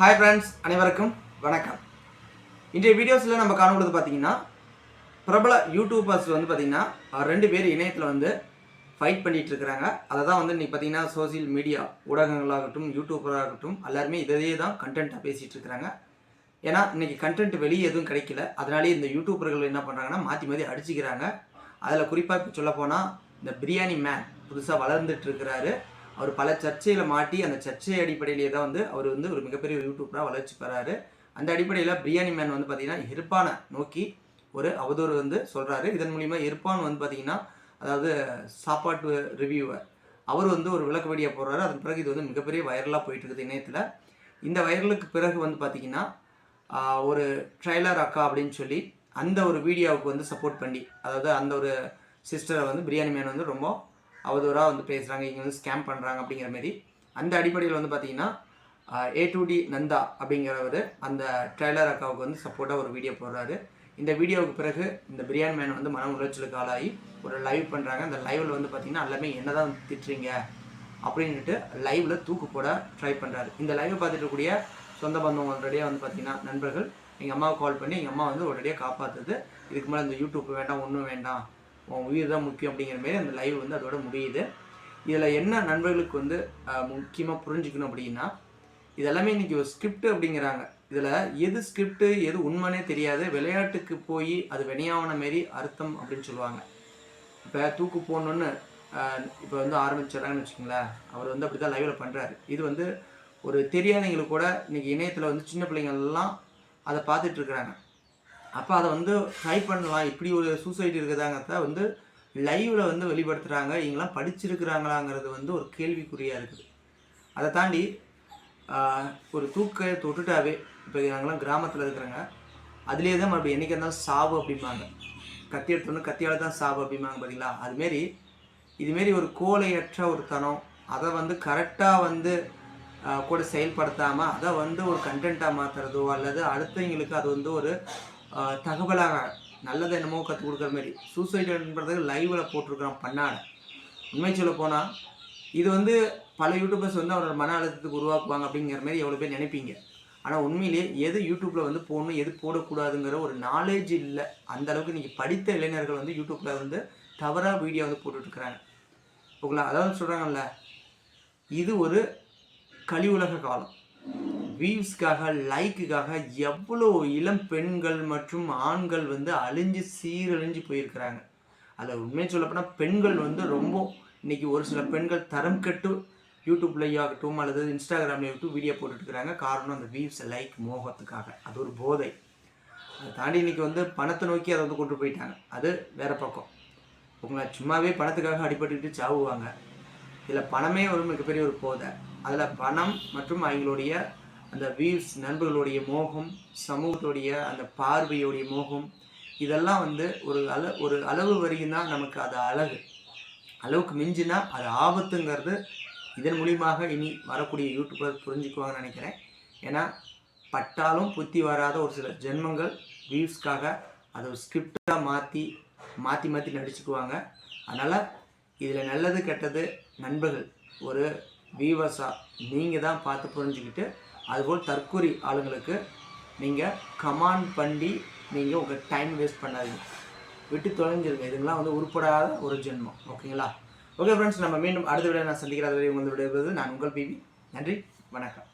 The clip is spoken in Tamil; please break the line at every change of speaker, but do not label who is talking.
ஹாய் ஃப்ரெண்ட்ஸ் அனைவருக்கும் வணக்கம். இன்றைய வீடியோஸில் நம்ம காணொழுது பார்த்தீங்கன்னா பிரபல யூடியூபர்ஸ் வந்து பார்த்தீங்கன்னா ரெண்டு பேர் இணையத்தில் வந்து ஃபைட் பண்ணிகிட்டு இருக்கிறாங்க. அதை தான் வந்து இன்றைக்கி பார்த்தீங்கன்னா சோசியல் மீடியா ஊடகங்களாகட்டும் யூடியூபராகட்டும் எல்லாருமே இதையே தான் கண்டென்ட்டாக பேசிகிட்டு இருக்கிறாங்க. ஏன்னா இன்றைக்கி கண்டென்ட் வெளியே எதுவும் கிடைக்கல. அதனாலே இந்த யூடியூபர்கள் என்ன பண்ணுறாங்கன்னா மாற்றி மாற்றி அடிச்சுக்கிறாங்க. அதில் குறிப்பாக இப்போ சொல்லப்போனால் இந்த பிரியாணி மேன் புதுசாக வளர்ந்துட்டு இருக்கிறாரு. அவர் பல சர்ச்சையில் மாட்டி அந்த சர்ச்சை அடிப்படையிலேயே தான் வந்து அவர் வந்து ஒரு மிகப்பெரிய யூடியூப்பராக வளர்ச்சி பெறாரு. அந்த அடிப்படையில் பிரியாணி மேன் வந்து பார்த்திங்கன்னா இருப்பானை நோக்கி ஒரு அவதூறு வந்து சொல்கிறாரு இதன் மூலிமா இர்பான் வந்து பார்த்திங்கன்னா அதாவது சாப்பாட்டு ரிவ்யூவர் அவர் வந்து ஒரு விளக்கு வெடியாக போடுறாரு. அதன் பிறகு இது வந்து மிகப்பெரிய வைரலாக போயிட்டு இருக்குது இணையத்தில். இந்த வைரலுக்கு பிறகு வந்து பார்த்தீங்கன்னா ஒரு ட்ரைலர் அக்கா அப்படின்னு சொல்லி அந்த ஒரு வீடியோவுக்கு வந்து சப்போர்ட் பண்ணி அதாவது அந்த ஒரு சிஸ்டரை வந்து பிரியாணி மேன் வந்து ரொம்ப அவதூறாக வந்து பேசுகிறாங்க இங்கே வந்து ஸ்கேம் பண்ணுறாங்க அப்படிங்கிற மாதிரி. அந்த அடிப்படையில் வந்து பார்த்தீங்கன்னா ஏ டு டி நந்தா அப்படிங்கிறவர் அந்த ட்ரைலர் அக்காவுக்கு வந்து சப்போர்ட்டாக ஒரு வீடியோ போடுறாரு. இந்த வீடியோவுக்கு பிறகு இந்த பிரியாணி மேன் வந்து மன உளைச்சலுக்கு ஆளாகி ஒரு லைவ் பண்ணுறாங்க அந்த லைவில் வந்து பார்த்திங்கன்னா எல்லாமே என்ன தான் திட்டுறீங்க அப்படின்ட்டு லைவில் தூக்கு போட ட்ரை பண்ணுறாரு இந்த லைவை பார்த்துட்டு கூடிய சொந்த பந்தம் உடனடியாக வந்து பார்த்தீங்கன்னா நண்பர்கள் எங்கள் அம்மாவை கால் பண்ணி எங்கள் அம்மா வந்து உடனடியாக காப்பாற்றுது இதுக்கு மேலே இந்த யூடியூப் வேண்டாம் ஒன்றும் வேண்டாம். உன் உயிர் தான் முக்கியம் அப்படிங்கிற மாதிரி அந்த லைவ் வந்து அதோட முடியுது. இதில் என்ன நண்பர்களுக்கு வந்து முக்கியமாக புரிஞ்சுக்கணும் அப்படின்னா இதெல்லாமே இன்றைக்கி ஒரு ஸ்கிரிப்ட் அப்படிங்கிறாங்க. இதில் எது ஸ்கிரிப்ட் எது உண்மைனே தெரியாது. விளையாட்டுக்கு போய் அது வினையாவன மாரி அர்த்தம் அப்படின்னு சொல்லுவாங்க. இப்போ தூக்கு போடணுன்னு இப்போ வந்து ஆரம்பிச்சிடறாங்கன்னு வச்சுக்கோங்களேன். அவர் வந்து அப்படி தான் லைவில் பண்ணுறாரு இது வந்து ஒரு தெரியாதவங்களுக்கு கூட இன்றைக்கி இணையத்தில் வந்து சின்ன பிள்ளைங்கள்லாம் அதை பார்த்துட்ருக்குறாங்க அப்போ அதை வந்து ட்ரை பண்ணலாம். இப்படி ஒரு சூசைட் இருக்குதாங்கிறத வந்து லைவில் வந்து வெளிப்படுத்துகிறாங்க இவங்களாம் படிச்சிருக்கிறாங்களாங்கிறது வந்து ஒரு கேள்விக்குறியாக இருக்குது. அதை தாண்டி ஒரு தூக்க தொட்டுட்டாவே இப்போ நாங்களாம் கிராமத்தில் இருக்கிறாங்க. அதுலேயே தான் மறுபடியும் என்றைக்கு இருந்தாலும் சாவு அப்படிம்பாங்க. கத்தி எடுத்தோன்னு கத்தியால் தான் சாவு அப்படிம்பாங்க பார்த்தீங்களா அதுமாரி இதுமாரி ஒரு கோலையற்ற ஒரு தனம் அதை வந்து கரெக்டாக வந்து கூட செயல்படுத்தாமல் அதை வந்து ஒரு கண்டென்ட்டாக மாற்றுறதோ அல்லது அடுத்தவங்களுக்கு அது வந்து ஒரு தகவலாக நல்லதை என்னமோ கற்றுக் கொடுக்குற மாதிரி. சூசைடுன்றது லைவில் போட்டிருக்கிறான் பண்ணாட உண்மை சொல்ல போனால் இது வந்து பல யூடியூபர்ஸ் வந்து அவரோட மன அழுத்தத்துக்கு உருவாக்குவாங்க அப்படிங்கிற மாதிரி எவ்வளோ பேர் நினைப்பீங்க. ஆனால் உண்மையிலேயே எது யூடியூப்பில் வந்து போடணும் எது போடக்கூடாதுங்கிற ஒரு நாலேஜ் இல்லை. அந்த அளவுக்கு இன்றைக்கி படித்த இளைஞர்கள் வந்து யூடியூப்பில் வந்து தவறாக வீடியோ வந்து போட்டுட்ருக்குறாங்க. ஓகேங்களா? அதாவது சொல்கிறாங்கல்ல இது ஒரு கழிவுலக காலம். வியூஸ்க்காக லைக்குக்காக எவ்வளோ இளம் பெண்கள் மற்றும் ஆண்கள் வந்து அழிஞ்சு சீரழிஞ்சு போயிருக்கிறாங்க. அதில் உண்மையை சொல்லப்போனால் பெண்கள் வந்து ரொம்ப இன்னைக்கு ஒரு சில பெண்கள் தரம் கெட்டு யூடியூப்லேயாகட்டும் அல்லது இன்ஸ்டாகிராம்லேயாகட்டும் வீடியோ போட்டுட்ருக்கிறாங்க. காரணம் அந்த வியூஸ் லைக் மோகத்துக்காக. அது ஒரு போதை. அதை தாண்டி இன்றைக்கி வந்து பணத்தை நோக்கி அதை வந்து கொண்டு போயிட்டாங்க. அது வேறு பக்கம். உங்களை சும்மாவே பணத்துக்காக அடிபட்டுக்கிட்டு சாவுவாங்க. இதில் பணமே ஒரு மிகப்பெரிய ஒரு போதை. அதில் பணம் மற்றும் அவங்களுடைய அந்த வீவ்ஸ் நண்பர்களுடைய மோகம் சமூகத்துடைய அந்த பார்வையுடைய மோகம் இதெல்லாம் வந்து ஒரு அள ஒரு அளவு வரைக்கும் தான் நமக்கு அது அழகு. அளவுக்கு மிஞ்சினா அது ஆபத்துங்கிறது இதன் மூலியமாக இனி வரக்கூடிய யூடியூபர் புரிஞ்சுக்குவாங்கன்னு நினைக்கிறேன். ஏன்னா பட்டாலும் புத்தி வராத ஒரு சில ஜென்மங்கள் வியூஸ்க்காக அதை ஒரு ஸ்கிரிப்டாக மாற்றி மாற்றி மாற்றி நடிச்சுக்குவாங்க. அதனால் இதில் நல்லது கெட்டது நண்பர்கள் ஒரு வியூவர்ஸாக நீங்கள் தான் பார்த்து புரிஞ்சுக்கிட்டு அதுபோல் தற்கொலை ஆளுங்களுக்கு நீங்கள் கமாண்ட் பண்ணி நீங்கள் உங்கள் டைம் வேஸ்ட் பண்ணாதீங்க. விட்டு தொலைஞ்சிருங்க. இதுங்களாம் வந்து உருப்படாத ஒரு ஜென்மம். ஓகேங்களா? ஓகே ஃப்ரெண்ட்ஸ் நம்ம மீண்டும் அடுத்த விட நான் சந்திக்கிற வரை உங்களுடைய நான் உங்கள் பிவி நன்றி வணக்கம்.